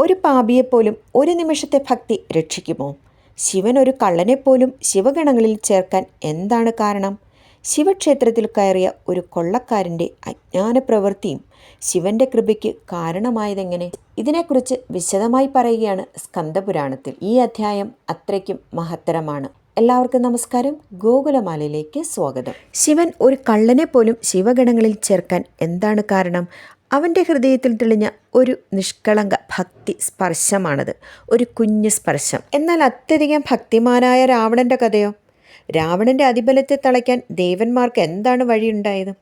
ഒരു പാപിയെപ്പോലും ഒരു നിമിഷത്തെ ഭക്തി രക്ഷിക്കുമോ? ശിവൻ ഒരു കള്ളനെപ്പോലും ശിവഗണങ്ങളിൽ ചേർക്കാൻ എന്താണ് കാരണം? ശിവക്ഷേത്രത്തിൽ കയറിയ ഒരു കൊള്ളക്കാരന്റെ അജ്ഞാന പ്രവൃത്തിയും ശിവന്റെ കൃപയ്ക്ക് കാരണമായതെങ്ങനെ? ഇതിനെക്കുറിച്ച് വിശദമായി പറയുകയാണ് സ്കന്ദപുരാണത്തിൽ. ഈ അധ്യായം അത്രയ്ക്കും മഹത്തരമാണ്. എല്ലാവർക്കും നമസ്കാരം. ഗോകുലമാലയിലേക്ക് സ്വാഗതം. ശിവൻ ഒരു കള്ളനെ പോലും ശിവഗണങ്ങളിൽ ചേർക്കാൻ എന്താണ് കാരണം? അവന്റെ ഹൃദയത്തിൽ തെളിഞ്ഞ ഒരു നിഷ്കളങ്ക ഭക്തി സ്പർശമാണത്. ഒരു കുഞ്ഞു സ്പർശം. എന്നാൽ അത്യധികം ഭക്തിമാനായ രാവണന്റെ കഥയോ? രാവണന്റെ അതിബലത്തെ തളയ്ക്കാൻ ദേവന്മാർക്ക് എന്താണ് വഴിയുണ്ടായത്?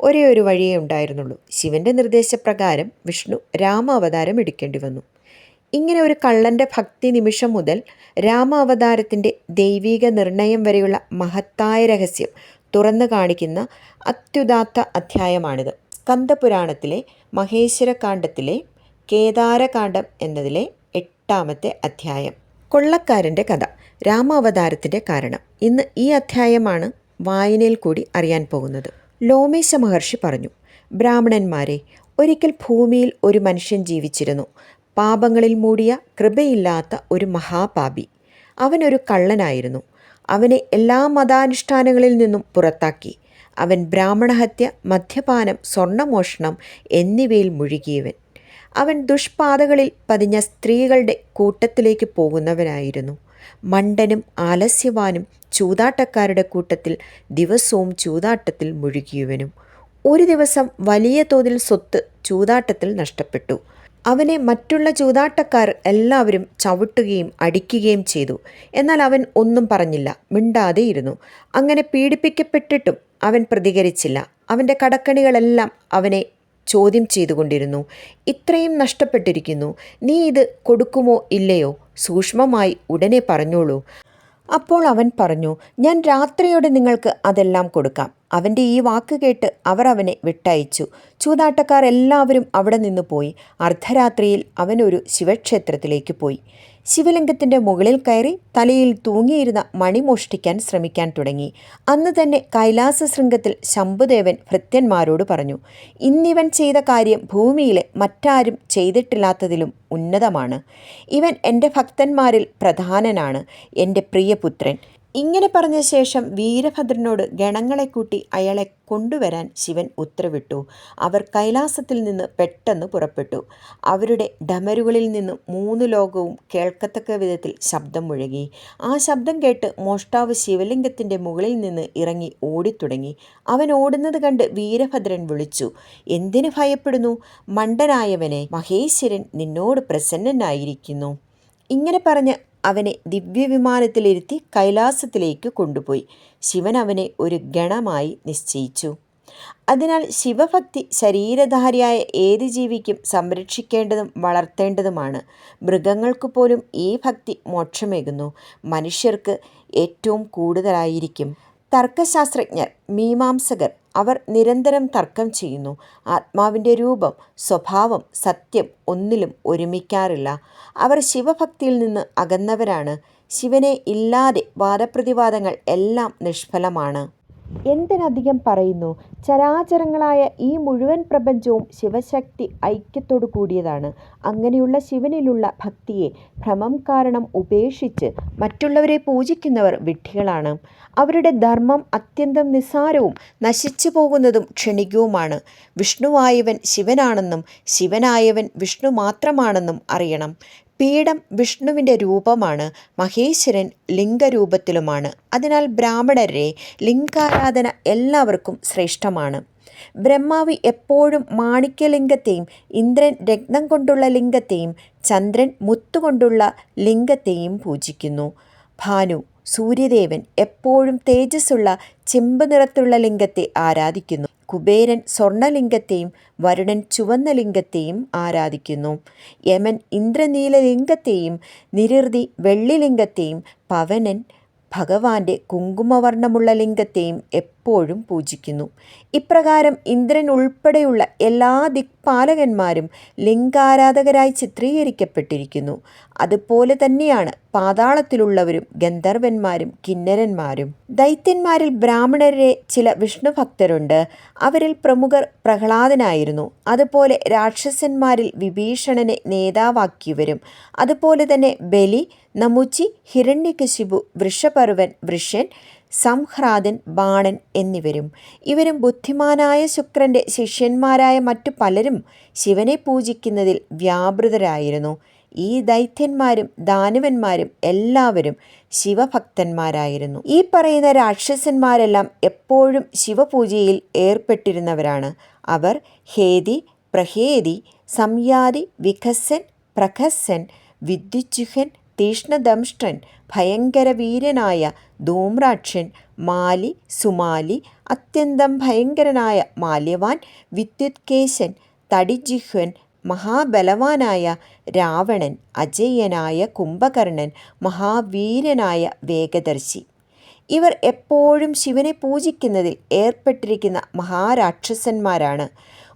ഒരേ ഒരു വഴിയേ ഉണ്ടായിരുന്നുള്ളൂ. ശിവന്റെ നിർദ്ദേശപ്രകാരം വിഷ്ണു രാമാവതാരം എടുക്കേണ്ടി വന്നു. ഇങ്ങനെ ഒരു കള്ളന്റെ ഭക്തി നിമിഷം മുതൽ രാമാവതാരത്തിന്റെ ദൈവീക നിർണയം വരെയുള്ള മഹത്തായ രഹസ്യം തുറന്നു കാണിക്കുന്ന അത്യുദാത്ത അധ്യായമാണിത്. സ്കന്ദപുരാണത്തിലെ മഹേശ്വരകാന്ഡത്തിലെ കേദാരകാന്ഡം എന്നതിലെ എട്ടാമത്തെ അധ്യായം. കൊള്ളക്കാരന്റെ കഥ. രാമാവതാരത്തിന്റെ കാരണം. ഇന്ന് ഈ അധ്യായമാണ് വായനയിൽ കൂടി അറിയാൻ പോകുന്നത്. ലോമേശ മഹർഷി പറഞ്ഞു ബ്രാഹ്മണന്മാരെ ഒരിക്കൽ ഭൂമിയിൽ ഒരു മനുഷ്യൻ ജീവിച്ചിരുന്നു. പാപങ്ങളിൽ മൂടിയ കൃപയില്ലാത്ത ഒരു മഹാപാപി. അവനൊരു കള്ളനായിരുന്നു. അവനെ എല്ലാ മതാനുഷ്ഠാനങ്ങളിൽ നിന്നും പുറത്താക്കി. അവൻ ബ്രാഹ്മണഹത്യ മദ്യപാനം സ്വർണമോഷണം എന്നിവയിൽ മുഴുകിയവൻ. അവൻ ദുഷ്പാതകളിൽ പതിഞ്ഞ സ്ത്രീകളുടെ കൂട്ടത്തിലേക്ക് പോകുന്നവനായിരുന്നു. മണ്ടനും ആലസ്യവാനും ചൂതാട്ടക്കാരുടെ കൂട്ടത്തിൽ ദിവസവും ചൂതാട്ടത്തിൽ മുഴുകിയവനും. ഒരു ദിവസം വലിയ തോതിൽ സ്വത്ത് ചൂതാട്ടത്തിൽ നഷ്ടപ്പെട്ടു. അവനെ മറ്റുള്ള ചൂതാട്ടക്കാർ എല്ലാവരും ചവിട്ടുകയും അടിക്കുകയും ചെയ്തു. എന്നാൽ അവൻ ഒന്നും പറഞ്ഞില്ല മിണ്ടാതെ ഇരുന്നു അങ്ങനെ പീഡിപ്പിക്കപ്പെട്ടിട്ടും അവൻ പ്രതികരിച്ചില്ല. അവന്റെ കടക്കണികളെല്ലാം അവനെ ചോദ്യം ചെയ്തുകൊണ്ടിരുന്നു. ഇത്രയും നഷ്ടപ്പെട്ടിരിക്കുന്നു. നീ ഇത് കൊടുക്കുമോ ഇല്ലയോ? സൂക്ഷ്മമായി ഉടനെ പറഞ്ഞോളൂ. അപ്പോൾ അവൻ പറഞ്ഞു ഞാൻ രാത്രിയോടെ നിങ്ങൾക്ക് അതെല്ലാം കൊടുക്കാം. അവന്റെ ഈ വാക്ക് കേട്ട് അവർ അവനെ വിട്ടയച്ചു. ചൂതാട്ടക്കാർ എല്ലാവരും അവിടെ നിന്ന് പോയി. അർദ്ധരാത്രിയിൽ അവനൊരു ശിവക്ഷേത്രത്തിലേക്ക് പോയി. ശിവലിംഗത്തിന്റെ മുകളിൽ കയറി തലയിൽ തൂങ്ങിയിരുന്ന മണി മോഷ്ടിക്കാൻ ശ്രമിക്കാൻ തുടങ്ങി. അന്ന് തന്നെ കൈലാസ ശൃംഗത്തിൽ ശംഭുദേവൻ ഭൃത്യന്മാരോട് പറഞ്ഞു ഇന്നിവൻ ചെയ്ത കാര്യം ഭൂമിയിലെ മറ്റാരും ചെയ്തിട്ടില്ലാത്തതിലും ഉന്നതമാണ്. ഇവൻ എന്റെ ഭക്തന്മാരിൽ പ്രധാനനാണ് എന്റെ പ്രിയപുത്രൻ. ഇങ്ങനെ പറഞ്ഞ ശേഷം വീരഭദ്രനോട് ഗണങ്ങളെ കൂട്ടി അയാളെ കൊണ്ടുവരാൻ ശിവൻ ഉത്തരവിട്ടു. അവർ കൈലാസത്തിൽ നിന്ന് പെട്ടെന്ന് പുറപ്പെട്ടു. അവരുടെ ഡമരുകളിൽ നിന്ന് മൂന്ന് ലോകവും കേൾക്കത്തക്ക വിധത്തിൽ ശബ്ദം മുഴങ്ങി. ആ ശബ്ദം കേട്ട് മോഷ്ടാവ് ശിവലിംഗത്തിന്റെ മുകളിൽ നിന്ന് ഇറങ്ങി ഓടിത്തുടങ്ങി. അവൻ ഓടുന്നത് കണ്ട് വീരഭദ്രൻ വിളിച്ചു എന്തിന് ഭയപ്പെടുന്നു? മണ്ടനായവനെ മഹേശ്വരൻ നിന്നോട് പ്രസന്നനായിരിക്കുന്നു. ഇങ്ങനെ പറഞ്ഞ് അവനെ ദിവ്യവിമാനത്തിലിരുത്തി കൈലാസത്തിലേക്ക് കൊണ്ടുപോയി. ശിവൻ അവനെ ഒരു ഗണമായി നിശ്ചയിച്ചു. അതിനാൽ ശിവഭക്തി ശരീരധാരിയായ ഏത് ജീവിക്കും സംരക്ഷിക്കേണ്ടതും വളർത്തേണ്ടതുമാണ്. മൃഗങ്ങൾക്ക് പോലും ഈ ഭക്തി മോക്ഷമേകുന്നു. മനുഷ്യർക്ക് ഏറ്റവും കൂടുതലായിരിക്കും. തർക്കശാസ്ത്രജ്ഞർ മീമാംസകർ അവർ നിരന്തരം തർക്കം ചെയ്യുന്നു. ആത്മാവിന്റെ രൂപം സ്വഭാവം സത്യം ഒന്നിലും ഒരുമിക്കാറില്ല. അവർ ശിവഭക്തിയിൽ നിന്ന് അകന്നവരാണ്. ശിവനെ ഇല്ലാതെ വാദപ്രതിവാദങ്ങൾ എല്ലാം നിഷ്ഫലമാണ്. എന്തിനധികം പറയുന്നു? ചരാചരങ്ങളായ ഈ മുഴുവൻ പ്രപഞ്ചവും ശിവശക്തി ഐക്യത്തോടു കൂടിയതാണ്. അങ്ങനെയുള്ള ശിവനിലുള്ള ഭക്തിയെ ഭ്രമം കാരണം ഉപേക്ഷിച്ച് മറ്റുള്ളവരെ പൂജിക്കുന്നവർ വിഡ്ഢികളാണ്. അവരുടെ ധർമ്മം അത്യന്തം നിസ്സാരവും നശിച്ചു പോകുന്നതും ക്ഷണികവുമാണ്. വിഷ്ണുവായവൻ ശിവനാണെന്നും ശിവനായവൻ വിഷ്ണു മാത്രമാണെന്നും അറിയണം. പീഠം വിഷ്ണുവിന്റെ രൂപമാണ് മഹേശ്വരൻ ലിംഗരൂപത്തിലുമാണ്. അതിനാൽ ബ്രാഹ്മണരെ ലിംഗാരാധന എല്ലാവർക്കും ശ്രേഷ്ഠമാണ്. ബ്രഹ്മാവ് എപ്പോഴും മാണിക്യലിംഗത്തെയും ഇന്ദ്രൻ രത്നം കൊണ്ടുള്ള ലിംഗത്തെയും ചന്ദ്രൻ മുത്തുകൊണ്ടുള്ള ലിംഗത്തെയും പൂജിക്കുന്നു. ഭാനു സൂര്യദേവൻ എപ്പോഴും തേജസ്സുള്ള ചെമ്പ് നിറത്തുള്ള ലിംഗത്തെ ആരാധിക്കുന്നു. കുബേരൻ സ്വർണലിംഗത്തെയും വരുണൻ ചുവന്ന ലിംഗത്തെയും ആരാധിക്കുന്നു. യമൻ ഇന്ദ്രനീലലിംഗത്തെയും നിരൃതി വെള്ളിലിംഗത്തെയും പവനൻ ഭഗവാന്റെ കുങ്കുമവർണമുള്ള ലിംഗത്തെയും എപ്പോഴും പൂജിക്കുന്നു. ഇപ്രകാരം ഇന്ദ്രൻ ഉൾപ്പെടെയുള്ള എല്ലാ ദിക്പാലകന്മാരും ലിംഗാരാധകരായി ചിത്രീകരിക്കപ്പെട്ടിരിക്കുന്നു. അതുപോലെ തന്നെയാണ് പാതാളത്തിലുള്ളവരും ഗന്ധർവന്മാരും കിന്നരന്മാരും. ദൈത്യന്മാരിൽ ബ്രാഹ്മണരെ ചില വിഷ്ണുഭക്തരുണ്ട്. അവരിൽ പ്രമുഖർ പ്രഹ്ലാദനായിരുന്നു. അതുപോലെ രാക്ഷസന്മാരിൽ വിഭീഷണനെ നേതാവാക്കിയവരും. അതുപോലെ തന്നെ ബലി നമുച്ചി ഹിരണ്യകശിപു വൃഷപർവൻ വൃഷൻ സംഹ്രാദൻ ബാണൻ എന്നിവരും. ഇവരും ബുദ്ധിമാനായ ശുക്രന്റെ ശിഷ്യന്മാരായ മറ്റു പലരും ശിവനെ പൂജിക്കുന്നതിൽ വ്യാപൃതരായിരുന്നു. ഈ ദൈത്യന്മാരും ദാനവന്മാരും എല്ലാവരും ശിവഭക്തന്മാരായിരുന്നു. ഈ പറയുന്ന രാക്ഷസന്മാരെല്ലാം എപ്പോഴും ശിവപൂജയിൽ ഏർപ്പെട്ടിരുന്നവരാണ്. അവർ ഹേതി പ്രഹേതി സംയാതി വികസൻ പ്രഖസൻ വിദ്യുജുഹൻ തീഷ്ണദംഷ്ടൻ ഭയങ്കര വീരനായ ധൂമ്രാക്ഷൻ മാലി സുമാലി അത്യന്തം ഭയങ്കരനായ മാല്യവാൻ വിദ്യുത്കേശൻ തടിജിഹ്വൻ മഹാബലവാനായ രാവണൻ അജയ്യനായ കുംഭകർണൻ മഹാവീരനായ വേഗദർശി. ഇവർ എപ്പോഴും ശിവനെ പൂജിക്കുന്നതിൽ ഏർപ്പെട്ടിരിക്കുന്ന മഹാരാക്ഷസന്മാരാണ്.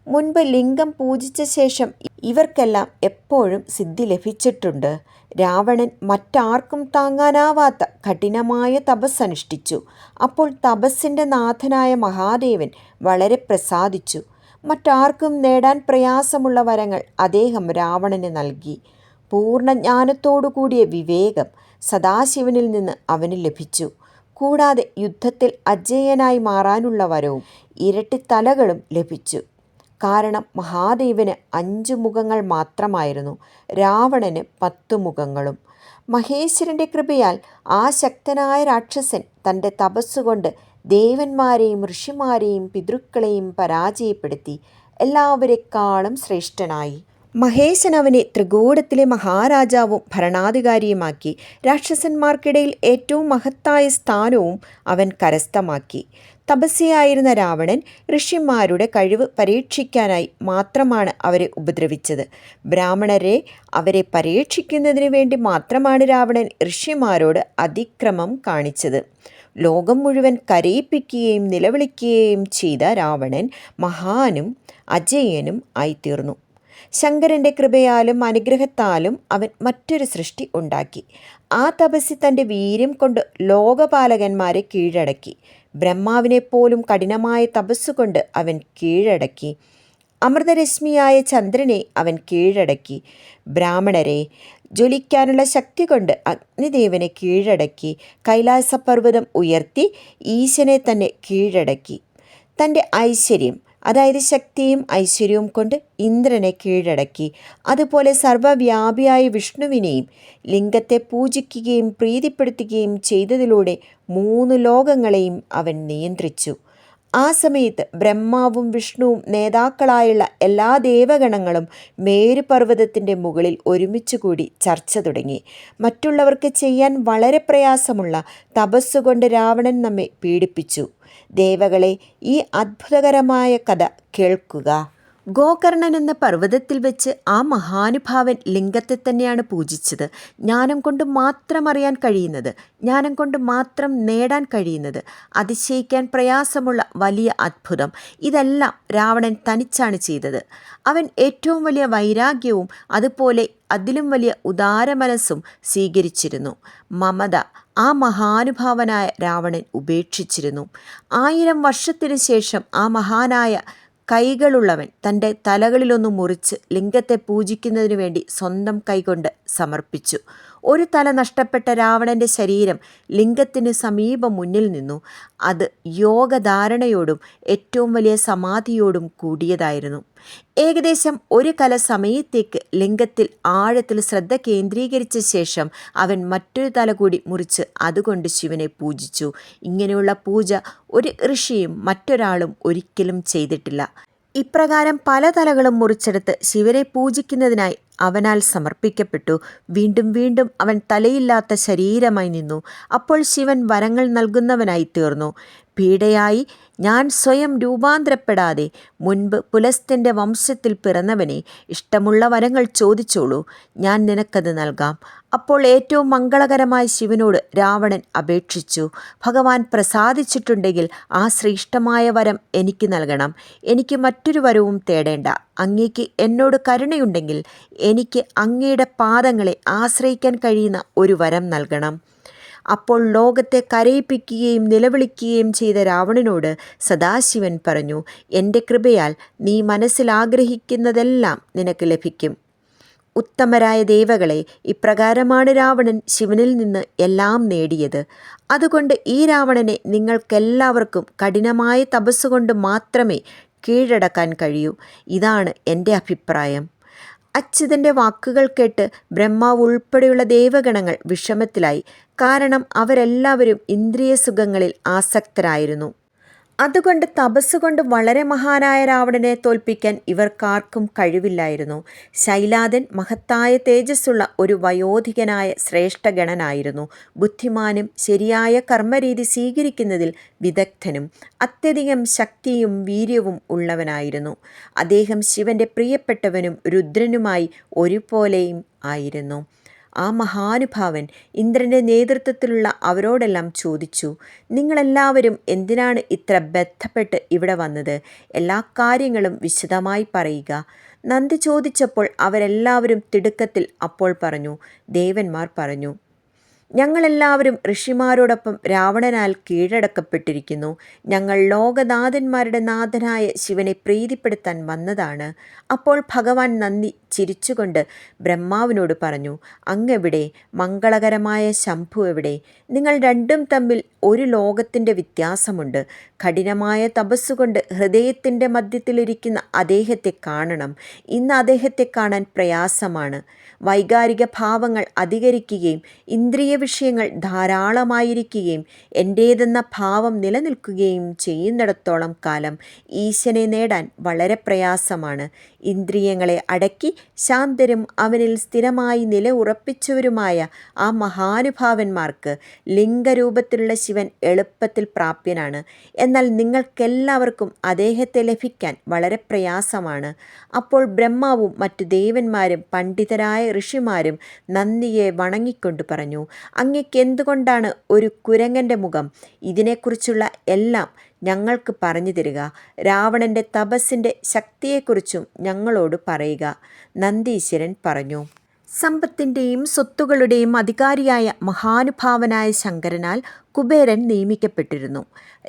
മുൻപ് ലിംഗം പൂജിച്ച ശേഷം ഇവർക്കെല്ലാം എപ്പോഴും സിദ്ധി ലഭിച്ചിട്ടുണ്ട്. രാവണൻ മറ്റാർക്കും താങ്ങാനാവാത്ത കഠിനമായ തപസ് അനുഷ്ഠിച്ചു അപ്പോൾ തപസ്സിന്റെ നാഥനായ മഹാദേവൻ വളരെ പ്രസാദിച്ചു. മറ്റാർക്കും നേടാൻ പ്രയാസമുള്ള വരങ്ങൾ അദ്ദേഹം രാവണന് നൽകി. പൂർണ കൂടിയ വിവേകം സദാശിവനിൽ നിന്ന് അവന് ലഭിച്ചു. കൂടാതെ യുദ്ധത്തിൽ അജയ്യനായി മാറാനുള്ള വരവും ഇരട്ടി തലകളും ലഭിച്ചു. കാരണം മഹാദേവന് അഞ്ച് മുഖങ്ങൾ മാത്രമായിരുന്നു. രാവണന് പത്തു മുഖങ്ങളും. മഹേശ്വരന്റെ കൃപയാൽ ആ ശക്തനായ രാക്ഷസൻ തന്റെ തപസ്സുകൊണ്ട് ദേവന്മാരെയും ഋഷിമാരെയും പിതൃക്കളെയും പരാജയപ്പെടുത്തി. എല്ലാവരെക്കാളും ശ്രേഷ്ഠനായി. മഹേശൻ അവനെ ത്രികൂടത്തിലെ മഹാരാജാവും ഭരണാധികാരിയുമാക്കി രാക്ഷസന്മാർക്കിടയിൽ ഏറ്റവും മഹത്തായ സ്ഥാനവും അവൻ കരസ്ഥമാക്കി. തപസ്യയായിരുന്ന രാവണൻ ഋഷിമാരുടെ കഴിവ് പരീക്ഷിക്കാനായി മാത്രമാണ് അവരെ ഉപദ്രവിച്ചത്. ബ്രാഹ്മണരെ അവരെ പരീക്ഷിക്കുന്നതിന് വേണ്ടി മാത്രമാണ് രാവണൻ ഋഷിമാരോട് അതിക്രമം കാണിച്ചത്. ലോകം മുഴുവൻ കരയിപ്പിക്കുകയും നിലവിളിക്കുകയും ചെയ്ത രാവണൻ മഹാനും അജയനും ആയിത്തീർന്നു. ശങ്കരന്റെ കൃപയാലും അനുഗ്രഹത്താലും അവൻ മറ്റൊരു സൃഷ്ടി ഉണ്ടാക്കി. ആ തപസ്സി തന്റെ വീര്യം കൊണ്ട് ലോകപാലകന്മാരെ കീഴടക്കി. ബ്രഹ്മാവിനെപ്പോലും കഠിനമായ തപസ്സുകൊണ്ട് അവൻ കീഴടക്കി. അമൃതരശ്മിയായ ചന്ദ്രനെ അവൻ കീഴടക്കി. ബ്രാഹ്മണരെ ജ്വലിക്കാനുള്ള ശക്തി കൊണ്ട് അഗ്നിദേവനെ കീഴടക്കി. കൈലാസപർവതം ഉയർത്തി ഈശനെ തന്നെ കീഴടക്കി. തന്റെ ഐശ്വര്യം അതായത് ശക്തിയും ഐശ്വര്യവും കൊണ്ട് ഇന്ദ്രനെ കീഴടക്കി. അതുപോലെ സർവവ്യാപിയായ വിഷ്ണുവിനെയും ലിംഗത്തെ പൂജിക്കുകയും പ്രീതിപ്പെടുത്തുകയും ചെയ്തതിലൂടെ മൂന്ന് ലോകങ്ങളെയും അവൻ നിയന്ത്രിച്ചു. ആ സമയത്ത് ബ്രഹ്മാവും വിഷ്ണുവും നേതാക്കളായുള്ള എല്ലാ ദേവഗണങ്ങളും മേരുപർവതത്തിന്റെ മുകളിൽ ഒരുമിച്ച് കൂടി ചർച്ച തുടങ്ങി. മറ്റുള്ളവർക്ക് ചെയ്യാൻ വളരെ പ്രയാസമുള്ള തപസ്സുകൊണ്ട് രാവണൻ നമ്മെ പീഡിപ്പിച്ചു. ദേവകളെ ഈ അത്ഭുതകരമായ കഥ കേൾക്കുക. ഗോകർണൻ എന്ന പർവതത്തിൽ വെച്ച് ആ മഹാനുഭാവൻ ലിംഗത്തെ തന്നെയാണ് പൂജിച്ചത്. ജ്ഞാനം കൊണ്ട് മാത്രം അറിയാൻ കഴിയുന്നത് ജ്ഞാനം കൊണ്ട് മാത്രം നേടാൻ കഴിയുന്നത് അതിശയിക്കാൻ പ്രയാസമുള്ള വലിയ അത്ഭുതം. ഇതെല്ലാം രാവണൻ തനിച്ചാണ് ചെയ്തത്. അവൻ ഏറ്റവും വലിയ വൈരാഗ്യവും അതുപോലെ അതിലും വലിയ ഉദാരമനസ്സും സ്വീകരിച്ചിരുന്നു. മമത ആ മഹാനുഭാവനായ രാവണൻ ഉപേക്ഷിച്ചിരുന്നു. ആയിരം വർഷത്തിനു ശേഷം ആ മഹാനായ കൈകളുള്ളവൻ തന്റെ തലകളിലൊന്ന് മുറിച്ച് ലിംഗത്തെ പൂജിക്കുന്നതിനു വേണ്ടി സ്വന്തം കൈകൊണ്ട് സമർപ്പിച്ചു. ഒരു തല നഷ്ടപ്പെട്ട രാവണന്റെ ശരീരം ലിംഗത്തിന് സമീപം മുന്നിൽ നിന്നു. അത് യോഗധാരണയോടും ഏറ്റവും വലിയ സമാധിയോടും കൂടിയതായിരുന്നു. ഏകദേശം ഒരു കല സമയത്തേക്ക് ലിംഗത്തിൽ ആഴത്തിൽ ശ്രദ്ധ കേന്ദ്രീകരിച്ച ശേഷം അവൻ മറ്റൊരു തല കൂടി മുറിച്ച് അതുകൊണ്ട് ശിവനെ പൂജിച്ചു. ഇങ്ങനെയുള്ള പൂജ ഒരു ഋഷിയും മറ്റൊരാളും ഒരിക്കലും ചെയ്തിട്ടില്ല. ഇപ്രകാരം പല തലകളും മുറിച്ചെടുത്ത് ശിവനെ പൂജിക്കുന്നതിനായി അവനാൽ സമർപ്പിക്കപ്പെട്ടു. വീണ്ടും വീണ്ടും അവൻ തലയില്ലാത്ത ശരീരമായി നിന്നു. അപ്പോൾ ശിവൻ വരങ്ങൾ നൽകുന്നവനായി തീർന്നു. പീഡയായി. ഞാൻ സ്വയം രൂപാന്തരപ്പെടാതെ മുൻപ് പുലസ്ത്യന്റെ വംശത്തിൽ പിറന്നവനെ ഇഷ്ടമുള്ള വരങ്ങൾ ചോദിച്ചോളൂ. ഞാൻ നിനക്കത് നൽകാം. അപ്പോൾ ഏറ്റവും മംഗളകരമായ ശിവനോട് രാവണൻ അപേക്ഷിച്ചു. ഭഗവാൻ പ്രസാദിച്ചിട്ടുണ്ടെങ്കിൽ ആ ശ്രേഷ്ഠമായ വരം എനിക്ക് നൽകണം. എനിക്ക് മറ്റൊരു വരവും തേടേണ്ട. അങ്ങേക്ക് എന്നോട് കരുണയുണ്ടെങ്കിൽ എനിക്ക് അങ്ങയുടെ പാദങ്ങളെ ആശ്രയിക്കാൻ കഴിയുന്ന ഒരു വരം നൽകണം. അപ്പോൾ ലോകത്തെ കരയിപ്പിക്കുകയും നിലവിളിക്കുകയും ചെയ്ത രാവണനോട് സദാശിവൻ പറഞ്ഞു എന്റെ കൃപയാൽ നീ മനസ്സിലാഗ്രഹിക്കുന്നതെല്ലാം നിനക്ക് ലഭിക്കും. ഉത്തമരായ ദേവകളെ ഇപ്രകാരമാണ് രാവണൻ ശിവനിൽ നിന്ന് എല്ലാം നേടിയത്. അതുകൊണ്ട് ഈ രാവണനെ നിങ്ങൾക്കെല്ലാവർക്കും കഠിനമായ തപസ്സുകൊണ്ട് മാത്രമേ കീഴടക്കാൻ കഴിയൂ. ഇതാണ് എന്റെ അഭിപ്രായം. അച്യുതന്റെ വാക്കുകൾ കേട്ട് ബ്രഹ്മാവ് ഉൾപ്പെടെയുള്ള ദേവഗണങ്ങൾ വിഷമത്തിലായി. കാരണം അവരെല്ലാവരും ഇന്ദ്രിയസുഖങ്ങളിൽ ആസക്തരായിരുന്നു. അതുകൊണ്ട് തപസ്സുകൊണ്ട് വളരെ മഹാനായ രാവണനെ തോൽപ്പിക്കാൻ ഇവർക്കാർക്കും കഴിവില്ലായിരുന്നു. ശൈലാദൻ മഹത്തായ തേജസ്സുള്ള ഒരു വയോധികനായ ശ്രേഷ്ഠഗണനായിരുന്നു. ബുദ്ധിമാനും ശരിയായ കർമ്മരീതി സ്വീകരിക്കുന്നതിൽ വിദഗ്ധനും അത്യധികം ശക്തിയും വീര്യവും ഉള്ളവനായിരുന്നു. അദ്ദേഹം ശിവന്റെ പ്രിയപ്പെട്ടവനും രുദ്രനുമായി ഒരുപോലെയും ആയിരുന്നു. ആ മഹാനുഭാവൻ ഇന്ദ്രന്റെ നേതൃത്വത്തിലുള്ള അവരോടെല്ലാം ചോദിച്ചു നിങ്ങളെല്ലാവരും എന്തിനാണ് ഇത്ര ബന്ധപ്പെട്ട് ഇവിടെ വന്നത്? എല്ലാ കാര്യങ്ങളും വിശദമായി പറയുക. നന്ദി ചോദിച്ചപ്പോൾ അവരെല്ലാവരും തിടുക്കത്തിൽ അപ്പോൾ പറഞ്ഞു ദേവന്മാർ പറഞ്ഞു ഞങ്ങളെല്ലാവരും ഋഷിമാരോടൊപ്പം രാവണനാൽ കീഴടക്കപ്പെട്ടിരിക്കുന്നു. ഞങ്ങൾ ലോകനാഥന്മാരുടെ നാഥനായ ശിവനെ പ്രീതിപ്പെടുത്താൻ വന്നതാണ്. അപ്പോൾ ഭഗവാൻ നന്ദി ചിരിച്ചുകൊണ്ട് ബ്രഹ്മാവിനോട് പറഞ്ഞു അങ്ങെവിടെ? മംഗളകരമായ ശംഭു എവിടെ? നിങ്ങൾ രണ്ടും തമ്മിൽ ഒരു ലോകത്തിന്റെ വ്യത്യാസമുണ്ട്. കഠിനമായ തപസ്സുകൊണ്ട് ഹൃദയത്തിന്റെ മധ്യത്തിലിരിക്കുന്ന അദ്ദേഹത്തെ കാണണം. ഇന്ന് അദ്ദേഹത്തെ കാണാൻ പ്രയാസമാണ്. വൈകാരിക ഭാവങ്ങൾ അധികരിക്കുകയും ഇന്ദ്രിയ വിഷയങ്ങൾ ധാരാളമായിരിക്കുകയും എന്റേതെന്ന ഭാവം നിലനിൽക്കുകയും ചെയ്യുന്നിടത്തോളം കാലം ഈശനെ നേടാൻ വളരെ പ്രയാസമാണ്. ഇന്ദ്രിയങ്ങളെ അടക്കി ശാന്തരും അവനിൽ സ്ഥിരമായി നില ഉറപ്പിച്ചവരുമായ ആ മഹാനുഭാവന്മാർക്ക് ലിംഗരൂപത്തിലുള്ള ശിവൻ എളുപ്പത്തിൽ പ്രാപ്യനാണ്. എന്നാൽ നിങ്ങൾക്കെല്ലാവർക്കും അദ്ദേഹത്തെ ലഭിക്കാൻ വളരെ പ്രയാസമാണ്. അപ്പോൾ ബ്രഹ്മാവും മറ്റു ദേവന്മാരും പണ്ഡിതരായ ഋഷിമാരും നന്ദിയെ വണങ്ങിക്കൊണ്ട് പറഞ്ഞു അങ്ങയ്ക്ക് എന്തുകൊണ്ടാണ് ഒരു കുരങ്ങന്റെ മുഖം? ഇതിനെക്കുറിച്ചുള്ള എല്ലാം ഞങ്ങൾക്ക് പറഞ്ഞു തരിക. രാവണന്റെ തപസ്സിന്റെ ശക്തിയെക്കുറിച്ചും ഞങ്ങളോട് പറയുക. നന്ദീശ്വരൻ പറഞ്ഞു. സമ്പത്തിന്റെയും സ്വത്തുകളുടെയും അധികാരിയായ മഹാനുഭാവനായ ശങ്കരനാൽ കുബേരൻ നിയമിക്കപ്പെട്ടിരുന്നു.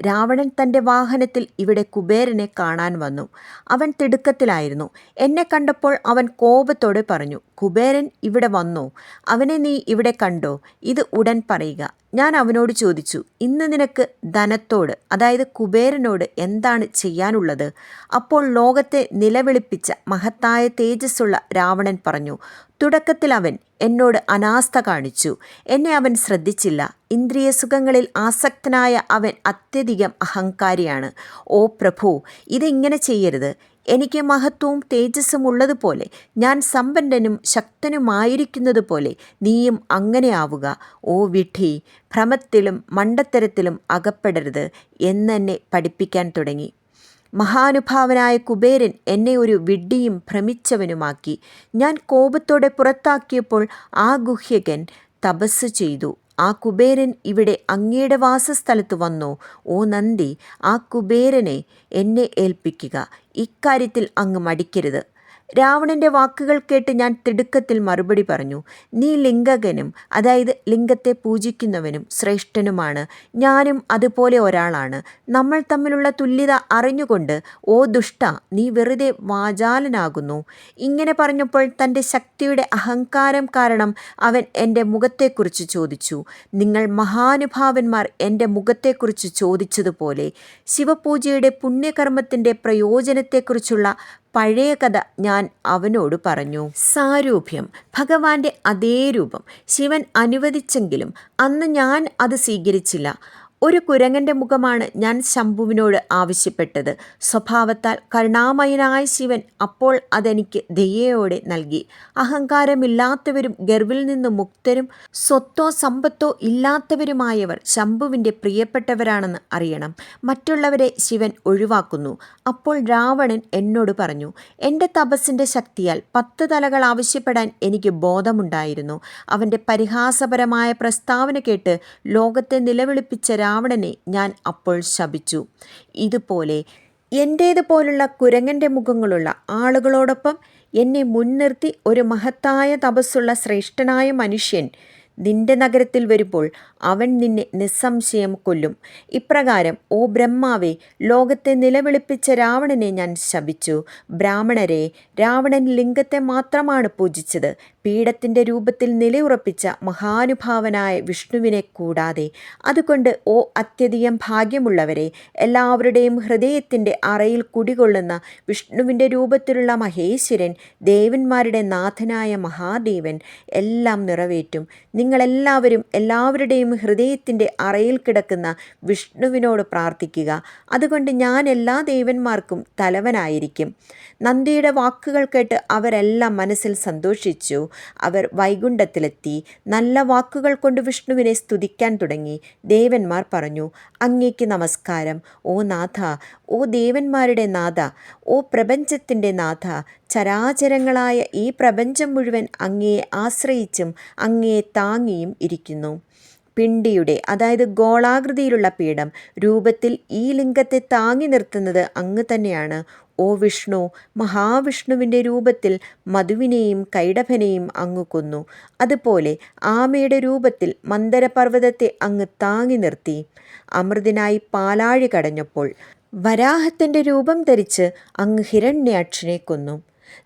രാവണൻ തന്റെ വാഹനത്തിൽ ഇവിടെ കുബേരനെ കാണാൻ വന്നു. അവൻ തിടുക്കത്തിലായിരുന്നു. എന്നെ കണ്ടപ്പോൾ അവൻ കോപത്തോടെ പറഞ്ഞു കുബേരൻ ഇവിടെ വന്നോ? അവനെ നീ ഇവിടെ കണ്ടോ? ഇത് ഉടൻ പറയുക. ഞാൻ അവനോട് ചോദിച്ചു ഇന്ന് നിനക്ക് ധനത്തോട് അതായത് കുബേരനോട് എന്താണ് ചെയ്യാനുള്ളത്? അപ്പോൾ ലോകത്തെ നിലവിളിപ്പിച്ച മഹത്തായ തേജസ്സുള്ള രാവണൻ പറഞ്ഞു തുടക്കത്തിൽ അവൻ എന്നോട് അനാസ്ഥ കാണിച്ചു. എന്നെ അവൻ ശ്രദ്ധിച്ചില്ല. ഇന്ദ്രിയ സുഖങ്ങളിൽ ആസക്തനായ അവൻ അത്യധികം അഹങ്കാരിയാണ്. ഓ പ്രഭു ഇതിങ്ങനെ ചെയ്യരുത്. എനിക്ക് മഹത്വവും തേജസ്സും ഉള്ളതുപോലെ ഞാൻ സമ്പന്നനും ശക്തനുമായിരിക്കുന്നത് പോലെ നീയും അങ്ങനെയാവുക ഓ വിഠി ഭ്രമത്തിലും മണ്ടത്തരത്തിലും അകപ്പെടരുത് എന്നെന്നെ പഠിപ്പിക്കാൻ തുടങ്ങി. മഹാനുഭാവനായ കുബേരൻ എന്നെ ഒരു വിഡ്ഢിയും ഭ്രമിച്ചവനുമാക്കി. ഞാൻ കോപത്തോടെ പുറത്താക്കിയപ്പോൾ ആ ഗുഹ്യകൻ തപസ് ചെയ്തു. ആ കുബേരൻ ഇവിടെ അങ്ങയുടെ വാസസ്ഥലത്ത് വന്നോ. ഓ നന്ദി ആ കുബേരനെ എന്നെ ഏൽപ്പിക്കുക. ഇക്കാര്യത്തിൽ അങ്ങ് മടിക്കരുത്. രാവണന്റെ വാക്കുകൾ കേട്ട് ഞാൻ തിടുക്കത്തിൽ മറുപടി പറഞ്ഞു നീ ലിംഗകനും അതായത് ലിംഗത്തെ പൂജിക്കുന്നവനും ശ്രേഷ്ഠനുമാണ്. ഞാനും അതുപോലെ ഒരാളാണ്. നമ്മൾ തമ്മിലുള്ള തുല്യത അറിഞ്ഞുകൊണ്ട് ഓ ദുഷ്ട നീ വെറുതെ വാചാലനാകുന്നു ഇങ്ങനെ പറഞ്ഞപ്പോൾ തന്റെ ശക്തിയുടെ അഹങ്കാരം കാരണം അവൻ എന്റെ മുഖത്തെക്കുറിച്ച് ചോദിച്ചു. നിങ്ങൾ മഹാനുഭാവന്മാർ എന്റെ മുഖത്തെക്കുറിച്ച് ചോദിച്ചതുപോലെ ശിവപൂജയുടെ പുണ്യകർമ്മത്തിന്റെ പ്രയോജനത്തെക്കുറിച്ചുള്ള പഴയ കഥ ഞാൻ അവനോട് പറഞ്ഞു. സാരൂപ്യം ഭഗവാന്റെ അതേ രൂപം ശിവൻ അനുവദിച്ചെങ്കിലും അന്ന് ഞാൻ അത് സ്വീകരിച്ചില്ല. ഒരു കുരങ്ങന്റെ മുഖമാണ് ഞാൻ ശംഭുവിനോട് ആവശ്യപ്പെട്ടത്. സ്വഭാവത്താൽ കരുണാമയനായ ശിവൻ അപ്പോൾ അതെനിക്ക് ദയയോടെ നൽകി. അഹങ്കാരമില്ലാത്തവരും ഗർവിൽ നിന്ന് മുക്തരും സ്വത്തോ സമ്പത്തോ ഇല്ലാത്തവരുമായവർ ശംഭുവിന്റെ പ്രിയപ്പെട്ടവരാണെന്ന് അറിയണം. മറ്റുള്ളവരെ ശിവൻ ഒഴിവാക്കുന്നു. അപ്പോൾ രാവണൻ എന്നോട് പറഞ്ഞു എന്റെ തപസ്സിന്റെ ശക്തിയാൽ പത്ത് തലകൾ ആവശ്യപ്പെടാൻ എനിക്ക് ബോധമുണ്ടായിരുന്നു. അവന്റെ പരിഹാസപരമായ പ്രസ്താവന കേട്ട് ലോകത്തെ നിലവിളിപ്പിച്ച രാവണനെ ഞാൻ അപ്പോൾ ശപിച്ചു. ഇതുപോലെ എന്റേതുപോലുള്ള കുരങ്ങന്റെ മുഖങ്ങളുള്ള ആളുകളോടൊപ്പം എന്നെ മുൻനിർത്തി ഒരു മഹത്തായ തപസ്സുള്ള ശ്രേഷ്ഠനായ മനുഷ്യൻ നിന്റെ നഗരത്തിൽ വരുമ്പോൾ അവൻ നിന്നെ നിസ്സംശയം കൊല്ലും. ഇപ്രകാരം ഓ ബ്രഹ്മാവെ ലോകത്തെ നിലവിളിപ്പിച്ച രാവണനെ ഞാൻ ശപിച്ചു. ബ്രാഹ്മണരെ രാവണൻ ലിംഗത്തെ മാത്രമാണ് പൂജിച്ചത്. പീഠത്തിന്റെ രൂപത്തിൽ നിലയുറപ്പിച്ച മഹാനുഭാവനായ വിഷ്ണുവിനെ കൂടാതെ അതുകൊണ്ട് ഓ അത്യധികം ഭാഗ്യമുള്ളവരെ എല്ലാവരുടെയും ഹൃദയത്തിന്റെ അറയിൽ കുടികൊള്ളുന്ന വിഷ്ണുവിന്റെ രൂപത്തിലുള്ള മഹേശ്വരൻ ദേവന്മാരുടെ നാഥനായ മഹാദേവൻ എല്ലാം നിറവേറ്റും. നിങ്ങളെല്ലാവരും എല്ലാവരുടെയും ഹൃദയത്തിന്റെ അറയിൽ കിടക്കുന്ന വിഷ്ണുവിനോട് പ്രാർത്ഥിക്കുക. അതുകൊണ്ട് ഞാൻ എല്ലാ ദേവന്മാർക്കും തലവനായിരിക്കും. നന്ദിയുടെ വാക്കുകൾ കേട്ട് അവരെല്ലാം മനസ്സിൽ സന്തോഷിച്ചു. അവർ വൈകുണ്ഠത്തിലെത്തി നല്ല വാക്കുകൾ കൊണ്ട് വിഷ്ണുവിനെ സ്തുതിക്കാൻ തുടങ്ങി. ദേവന്മാർ പറഞ്ഞു അങ്ങേക്ക് നമസ്കാരം. ഓ നാഥ ഓ ദേവന്മാരുടെ നാഥ ഓ പ്രപഞ്ചത്തിന്റെ നാഥ ചരാചരങ്ങളായ ഈ പ്രപഞ്ചം മുഴുവൻ അങ്ങയെ ആശ്രയിച്ചും അങ്ങയെ താങ്ങിയും ഇരിക്കുന്നു. പിണ്ടിയുടെ അതായത് ഗോളാകൃതിയിലുള്ള പീഠം രൂപത്തിൽ ഈ ലിംഗത്തെ താങ്ങി നിർത്തുന്നത് അങ്ങ് തന്നെയാണ്. ഓ വിഷ്ണു മഹാവിഷ്ണുവിന്റെ രൂപത്തിൽ മധുവിനെയും കൈടഭനെയും അങ്ങ് കൊന്നു. അതുപോലെ ആമയുടെ രൂപത്തിൽ മന്ദരപർവതത്തെ അങ്ങ് താങ്ങി നിർത്തി. അമൃതിനായി പാലാഴി കടഞ്ഞപ്പോൾ വരാഹത്തിന്റെ രൂപം ധരിച്ച് അങ്ങ് ഹിരണ്യാക്ഷനെ കൊന്നു.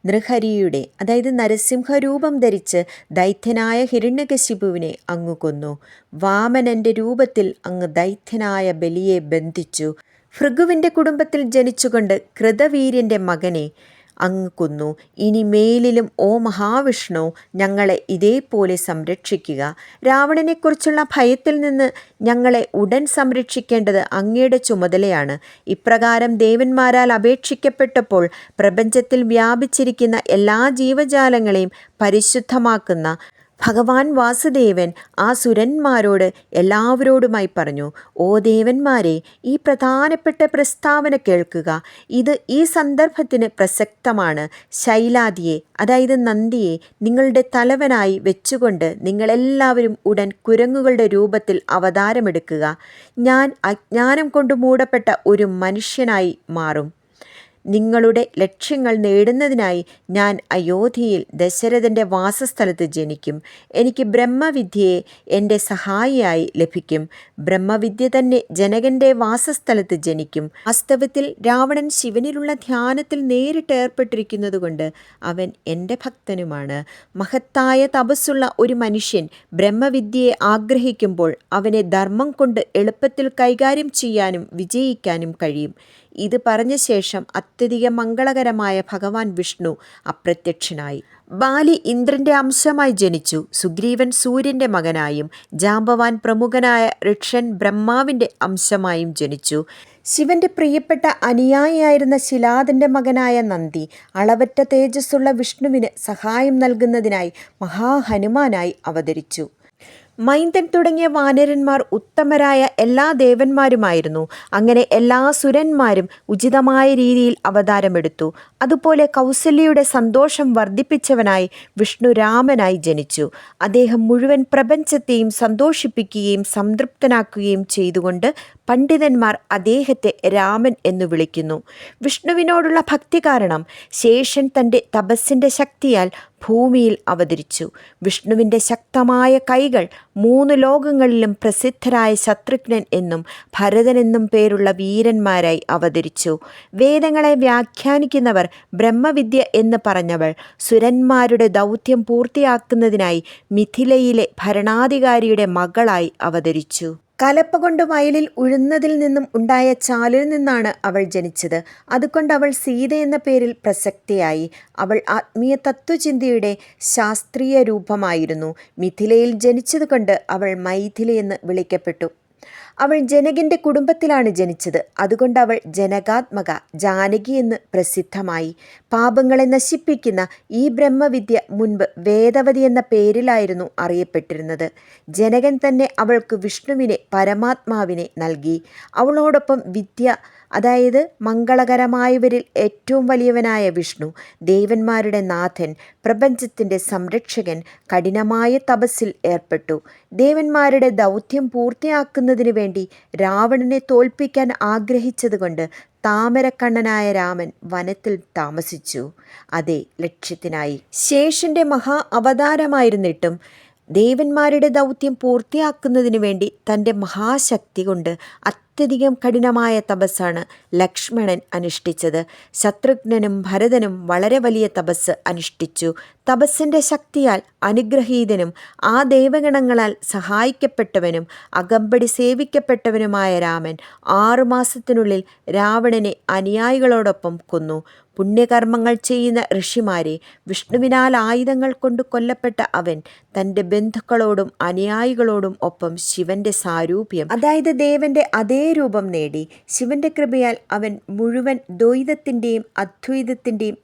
നൃഹരിയുടെ അതായത് നരസിംഹ രൂപം ധരിച്ച് ദൈത്യനായ ഹിരണ്യകശിപുവിനെ അങ്ങ് കൊന്നു. വാമനന്റെ രൂപത്തിൽ അങ്ങ് ദൈത്യനായ ബലിയെ ബന്ധിച്ചു. ഭൃഗുവിന്റെ കുടുംബത്തിൽ ജനിച്ചുകൊണ്ട് കൃതവീര്യന്റെ മകനെ അങ്ങ് കൊന്നു. ഇനി മേലിലും ഓ മഹാവിഷ്ണു ഞങ്ങളെ ഇതേപോലെ സംരക്ഷിക്കുക. രാവണനെക്കുറിച്ചുള്ള ഭയത്തിൽ നിന്ന് ഞങ്ങളെ ഉടൻ സംരക്ഷിക്കേണ്ടത് അങ്ങയുടെ ചുമതലയാണ്. ഇപ്രകാരം ദേവന്മാരാൽ അപേക്ഷിക്കപ്പെട്ടപ്പോൾ പ്രപഞ്ചത്തിൽ വ്യാപിച്ചിരിക്കുന്ന എല്ലാ ജീവജാലങ്ങളെയും പരിശുദ്ധമാക്കുന്ന ഭഗവാൻ വാസുദേവൻ ആ സുരന്മാരോട് എല്ലാവരോടുമായി പറഞ്ഞു ഓ ദേവന്മാരെ ഈ പ്രധാനപ്പെട്ട പ്രസ്താവന കേൾക്കുക. ഇത് ഈ സന്ദർഭത്തിന് പ്രസക്തമാണ്. ശൈലാദിയെ അതായത് നന്ദിയെ നിങ്ങളുടെ തലവനായി വെച്ചുകൊണ്ട് നിങ്ങളെല്ലാവരും ഉടൻ കുരങ്ങുകളുടെ രൂപത്തിൽ അവതാരമെടുക്കുക. ഞാൻ അജ്ഞാനം കൊണ്ട് മൂടപ്പെട്ട ഒരു മനുഷ്യനായി മാറും. നിങ്ങളുടെ ലക്ഷ്യങ്ങൾ നേടുന്നതിനായി ഞാൻ അയോധ്യയിൽ ദശരഥന്റെ വാസസ്ഥലത്ത് ജനിക്കും. എനിക്ക് ബ്രഹ്മവിദ്യയെ എന്റെ സഹായിയായി ലഭിക്കും. ബ്രഹ്മവിദ്യ തന്നെ ജനകന്റെ വാസസ്ഥലത്ത് ജനിക്കും. വാസ്തവത്തിൽ രാവണൻ ശിവനിലുള്ള ധ്യാനത്തിൽ നേരിട്ട് ഏർപ്പെട്ടിരിക്കുന്നതുകൊണ്ട് അവൻ എന്റെ ഭക്തനുമാണ്. മഹത്തായ തപസ്സുള്ള ഒരു മനുഷ്യൻ ബ്രഹ്മവിദ്യയെ ആഗ്രഹിക്കുമ്പോൾ അവനെ ധർമ്മം കൊണ്ട് എളുപ്പത്തിൽ കൈകാര്യം ചെയ്യാനും വിജയിക്കാനും കഴിയും. ഇത് പറഞ്ഞ ശേഷം അത്യധികം മംഗളകരമായ ഭഗവാൻ വിഷ്ണു അപ്രത്യക്ഷനായി. ബാലി ഇന്ദ്രന്റെ അംശമായി ജനിച്ചു. സുഗ്രീവൻ സൂര്യന്റെ മകനായും ജാമ്പവാൻ പ്രമുഖനായ ഋക്ഷൻ ബ്രഹ്മാവിന്റെ അംശമായും ജനിച്ചു. ശിവന്റെ പ്രിയപ്പെട്ട അനുയായിയായിരുന്ന ശിലാദന്റെ മകനായ നന്ദി അളവറ്റ തേജസ്സുള്ള വിഷ്ണുവിന് സഹായം നൽകുന്നതിനായി മഹാഹനുമാനായി അവതരിച്ചു. മൈന്ദൻ തുടങ്ങിയ വാനരന്മാർ ഉത്തമരായ എല്ലാ ദേവന്മാരുമായിരുന്നു. അങ്ങനെ എല്ലാ സുരന്മാരും ഉചിതമായ രീതിയിൽ അവതാരമെടുത്തു. അതുപോലെ കൗസല്യയുടെ സന്തോഷം വർദ്ധിപ്പിച്ചവനായി വിഷ്ണു രാമനായി ജനിച്ചു. അദ്ദേഹം മുഴുവൻ പ്രപഞ്ചത്തെയും സന്തോഷിപ്പിക്കുകയും സംതൃപ്തനാക്കുകയും ചെയ്തുകൊണ്ട് പണ്ഡിതന്മാർ അദ്ദേഹത്തെ രാമൻ എന്നു വിളിക്കുന്നു. വിഷ്ണുവിനോടുള്ള ഭക്തി കാരണം ശേഷൻ തന്റെ തപസ്സിന്റെ ശക്തിയാൽ ഭൂമിയിൽ അവതരിച്ചു. വിഷ്ണുവിന്റെ ശക്തമായ കൈകൾ മൂന്ന് ലോകങ്ങളിലും പ്രസിദ്ധരായ ശത്രുഘ്നൻ എന്നും ഭരതനെന്നും പേരുള്ള വീരന്മാരായി അവതരിച്ചു. വേദങ്ങളെ വ്യാഖ്യാനിക്കുന്നവർ ബ്രഹ്മവിദ്യ എന്ന് പറഞ്ഞവൾ സുരന്മാരുടെ ദൗത്യം പൂർത്തിയാക്കുന്നതിനായി മിഥിലയിലെ ഭരണാധികാരിയുടെ മകളായി അവതരിച്ചു. കലപ്പ കൊണ്ട് വയലിൽ ഉഴുന്നതിൽ നിന്നും ഉണ്ടായ ചാലിൽ നിന്നാണ് അവൾ ജനിച്ചത്. അതുകൊണ്ട് അവൾ സീത എന്ന പേരിൽ പ്രസക്തിയായി. അവൾ ആത്മീയ തത്വചിന്തയുടെ ശാസ്ത്രീയ രൂപമായിരുന്നു. മിഥിലയിൽ ജനിച്ചതുകൊണ്ട് അവൾ മൈഥിലയെന്ന് വിളിക്കപ്പെട്ടു. അവൾ ജനകന്റെ കുടുംബത്തിലാണ് ജനിച്ചത്. അതുകൊണ്ട് അവൾ ജനകാത്മക ജാനകി എന്ന് പ്രസിദ്ധമായി. പാപങ്ങളെ നശിപ്പിക്കുന്ന ഈ ബ്രഹ്മവിദ്യ മുൻപ് വേദവതി എന്ന പേരിലായിരുന്നു അറിയപ്പെട്ടിരുന്നത്. ജനകൻ തന്നെ അവൾക്ക് വിഷ്ണുവിനെ പരമാത്മാവിനെ നൽകി. അവളോടൊപ്പം വിദ്യ അതായത് മംഗളകരമായവരിൽ ഏറ്റവും വലിയവനായ വിഷ്ണു ദേവന്മാരുടെ നാഥൻ പ്രപഞ്ചത്തിന്റെ സംരക്ഷകൻ കഠിനമായ തപസ്സിൽ ഏർപ്പെട്ടു. ദേവന്മാരുടെ ദൗത്യം പൂർത്തിയാക്കുന്നതിനു വേണ്ടി രാവണനെ തോൽപ്പിക്കാൻ ആഗ്രഹിച്ചതുകൊണ്ട് താമരക്കണ്ണനായ രാമൻ വനത്തിൽ താമസിച്ചു. അതെ ലക്ഷ്യത്തിനായി. ശേഷന്റെ മഹാ അവതാരമായിരുന്നിട്ടും ദേവന്മാരുടെ ദൗത്യം പൂർത്തിയാക്കുന്നതിനു വേണ്ടി തന്റെ മഹാശക്തി കൊണ്ട് അത്യധികം കഠിനമായ തപസ്സാണ് ലക്ഷ്മണൻ അനുഷ്ഠിച്ചത്. ശത്രുഘ്നനും ഭരതനും വളരെ വലിയ തപസ് അനുഷ്ഠിച്ചു. തപസ്സിന്റെ ശക്തിയാൽ അനുഗ്രഹീതനും ആ ദേവഗണങ്ങളാൽ സഹായിക്കപ്പെട്ടവനും അകമ്പടി സേവിക്കപ്പെട്ടവനുമായ രാമൻ ആറുമാസത്തിനുള്ളിൽ രാവണനെ അനുയായികളോടൊപ്പം കൊന്നു. പുണ്യകർമ്മങ്ങൾ ചെയ്യുന്ന ഋഷിമാരെ വിഷ്ണുവിനാൽ ആയുധങ്ങൾ കൊണ്ട് കൊല്ലപ്പെട്ട അവൻ തന്റെ ബന്ധുക്കളോടും അനുയായികളോടും ഒപ്പം ശിവന്റെ സാരൂപ്യം അതായത് ദേവന്റെ അതേ രൂപം നേടി. ശിവന്റെ കൃപയാൽ അവൻ മുഴുവൻ ദ്വൈതത്തിന്റെയും അദ്വൈതത്തിന്റെയും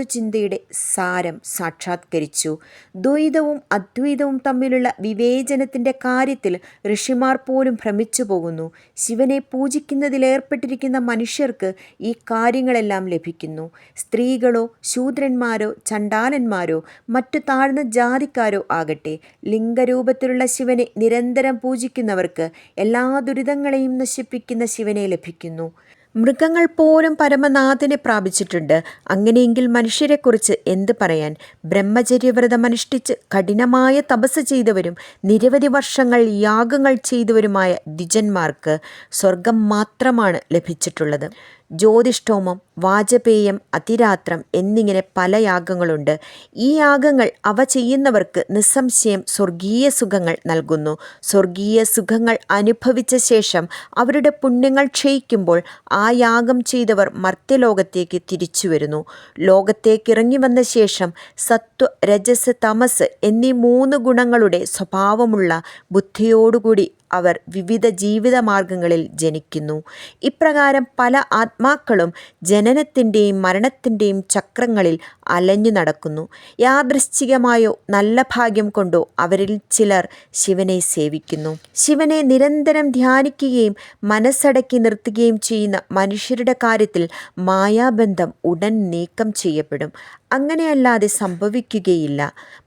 തത്വചിന്തയുടെ സാരം സാക്ഷാത്കരിച്ചു. ദ്വൈതവും അദ്വൈതവും തമ്മിലുള്ള വിവേചനത്തിന്റെ കാര്യത്തിൽ ഋഷിമാർ പോലും ഭ്രമിച്ചു പോകുന്നു. ശിവനെ പൂജിക്കുന്നതിലേർപ്പെട്ടിരിക്കുന്ന മനുഷ്യർക്ക് ഈ കാര്യങ്ങളെല്ലാം ലഭിക്കുന്നു. സ്ത്രീകളോ ശൂദ്രന്മാരോ ചണ്ടാലന്മാരോ മറ്റു താഴ്ന്ന ജാതിക്കാരോ ആകട്ടെ ലിംഗരൂപത്തിലുള്ള ശിവനെ നിരന്തരം പൂജിക്കുന്നവർക്ക് എല്ലാ ദുരിതങ്ങളെയും നശിപ്പിക്കുന്ന ശിവനെ ലഭിക്കുന്നു. മൃഗങ്ങൾ പോലും പരമനാഥനെ പ്രാപിച്ചിട്ടുണ്ട്. അങ്ങനെയെങ്കിൽ മനുഷ്യരെക്കുറിച്ച് എന്ത് പറയാൻ? ബ്രഹ്മചര്യവ്രതം അനുഷ്ഠിച്ച് കഠിനമായ തപസ് ചെയ്തവരും നിരവധി വർഷങ്ങൾ യാഗങ്ങൾ ചെയ്തവരുമായ ദ്വിജന്മാർക്ക് സ്വർഗം മാത്രമാണ് ലഭിച്ചിട്ടുള്ളത്. ജ്യോതിഷ്ഠോമം വാജപേയം അതിരാത്രം എന്നിങ്ങനെ പല യാഗങ്ങളുണ്ട്. ഈ യാഗങ്ങൾ അവ ചെയ്യുന്നവർക്ക് നിസ്സംശയം സ്വർഗീയ സുഖങ്ങൾ നൽകുന്നു. സ്വർഗീയ സുഖങ്ങൾ അനുഭവിച്ച ശേഷം അവരുടെ പുണ്യങ്ങൾ ക്ഷയിക്കുമ്പോൾ ആ യാഗം ചെയ്തവർ മർത്യലോകത്തേക്ക് തിരിച്ചു വരുന്നു. ലോകത്തേക്ക് ഇറങ്ങി വന്ന ശേഷം സത്വ രജസ് തമസ് എന്നീ മൂന്ന് ഗുണങ്ങളുടെ സ്വഭാവമുള്ള ബുദ്ധിയോടുകൂടി അവർ വിവിധ ജീവിത മാർഗങ്ങളിൽ ജനിക്കുന്നു. ഇപ്രകാരം പല ആത്മാക്കളും ജനനത്തിന്റെയും മരണത്തിന്റെയും ചക്രങ്ങളിൽ അലഞ്ഞു നടക്കുന്നു. യാദൃശ്ചികമായോ നല്ല ഭാഗ്യം കൊണ്ടോ അവരിൽ ചിലർ ശിവനെ സേവിക്കുന്നു. ശിവനെ നിരന്തരം ധ്യാനിക്കുകയും മനസ്സടക്കി നിർത്തുകയും ചെയ്യുന്ന മനുഷ്യരുടെ കാര്യത്തിൽ മായാബന്ധം ഉടൻ നീക്കം ചെയ്യപ്പെടും. അങ്ങനെയല്ലാതെ സംഭവിക്കുകയില്ല.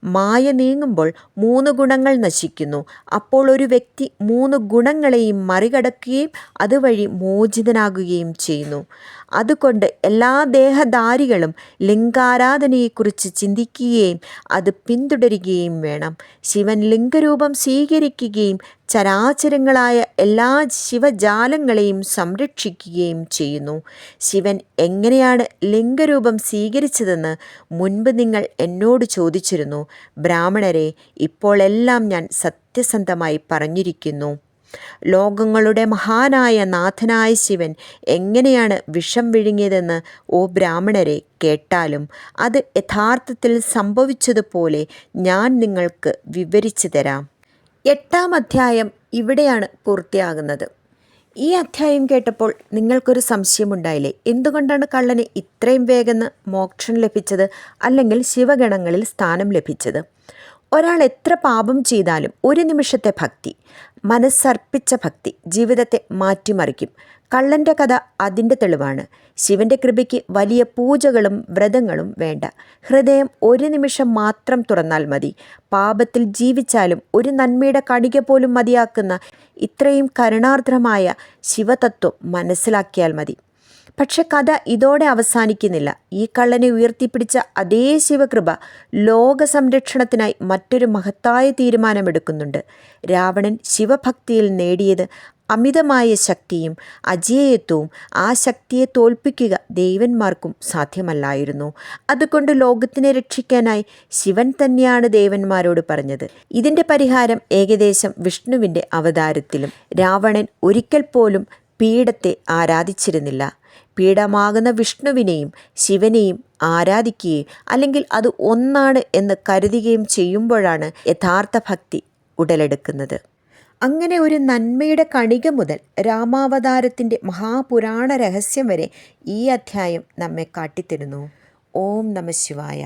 മായ നീങ്ങുമ്പോൾ മൂന്ന് ഗുണങ്ങൾ നശിക്കുന്നു. അപ്പോൾ ഒരു വ്യക്തി മൂന്ന് ഗുണങ്ങളെയും മറികടക്കുകയും അതുവഴി മോചിതനാകുകയും ചെയ്യുന്നു. അതുകൊണ്ട് എല്ലാ ദേഹധാരികളും ലിംഗാരാധനയെക്കുറിച്ച് ചിന്തിക്കുകയും അത് പിന്തുടരുകയും വേണം. ശിവൻ ലിംഗരൂപം സ്വീകരിക്കുകയും ചരാചരങ്ങളായ എല്ലാ ശിവജാലങ്ങളെയും സംരക്ഷിക്കുകയും ചെയ്യുന്നു. ശിവൻ എങ്ങനെയാണ് ലിംഗരൂപം സ്വീകരിച്ചതെന്ന് മുൻപ് നിങ്ങൾ എന്നോട് ചോദിച്ചിരുന്നു. ബ്രാഹ്മണരെ ഇപ്പോഴെല്ലാം ഞാൻ സത്യസന്ധമായി പറഞ്ഞിരിക്കുന്നു. ലോകങ്ങളുടെ മഹാനായ നാഥനായ ശിവൻ എങ്ങനെയാണ് വിഷം വിഴുങ്ങിയതെന്ന് ഓ ബ്രാഹ്മണരെ കേട്ടാലും അത് യഥാർത്ഥത്തിൽ സംഭവിച്ചതുപോലെ ഞാൻ നിങ്ങൾക്ക് വിവരിച്ചു തരാം. എട്ടാം അധ്യായം ഇവിടെയാണ് പൂർത്തിയാകുന്നത്. ഈ അധ്യായം കേട്ടപ്പോൾ നിങ്ങൾക്കൊരു സംശയമുണ്ടായില്ലേ? എന്തുകൊണ്ടാണ് കള്ളന് ഇത്രയും വേഗം മോക്ഷം ലഭിച്ചത് അല്ലെങ്കിൽ ശിവഗണങ്ങളിൽ സ്ഥാനം ലഭിച്ചത്? ഒരാൾ എത്ര പാപം ചെയ്താലും ഒരു നിമിഷത്തെ ഭക്തി മനസ്സർപ്പിച്ച ഭക്തി ജീവിതത്തെ മാറ്റിമറിക്കും. കള്ളന്റെ കഥ അതിന്റെ തെളിവാണ്. ശിവന്റെ കൃപയ്ക്ക് വലിയ പൂജകളും വ്രതങ്ങളും വേണ്ട. ഹൃദയം ഒരു നിമിഷം മാത്രം തുറന്നാൽ മതി. പാപത്തിൽ ജീവിച്ചാലും ഒരു നന്മയുടെ കണിക പോലും മതിയാക്കുന്ന ഇത്രയും കരുണാർദ്രമായ ശിവതത്വം മനസ്സിലാക്കിയാൽ മതി. പക്ഷെ കഥ ഇതോടെ അവസാനിക്കുന്നില്ല. ഈ കള്ളനെ ഉയർത്തിപ്പിടിച്ച അതേ ശിവകൃപ ലോക സംരക്ഷണത്തിനായി മറ്റൊരു മഹത്തായ തീരുമാനമെടുക്കുന്നുണ്ട്. രാവണൻ ശിവഭക്തിയിൽ നേടിയത് അമിതമായ ശക്തിയും അജേയത്വവും ആ ശക്തിയെ തോൽപ്പിക്കുക ദേവന്മാർക്കും സാധ്യമല്ലായിരുന്നു. അതുകൊണ്ട് ലോകത്തിനെ രക്ഷിക്കാനായി ശിവൻ തന്നെയാണ് ദേവന്മാരോട് പറഞ്ഞത്. ഇതിന്റെ പരിഹാരം ഏകദേശം വിഷ്ണുവിന്റെ അവതാരത്തിലും രാവണൻ ഒരിക്കൽ പോലും പീഠത്തെ ആരാധിച്ചിരുന്നില്ല. പീഠമാകുന്ന വിഷ്ണുവിനെയും ശിവനെയും ആരാധിക്കുകയും അല്ലെങ്കിൽ അത് ഒന്നാണ് എന്ന് കരുതുകയും ചെയ്യുമ്പോഴാണ് യഥാർത്ഥ ഭക്തി ഉടലെടുക്കുന്നത്. അങ്ങനെ ഒരു നന്മയുടെ കണിക മുതൽ രാമാവതാരത്തിന്റെ മഹാപുരാണ രഹസ്യം വരെ ഈ അധ്യായം നമ്മെ കാട്ടിത്തരുന്നു. ഓം നമ ശിവായ.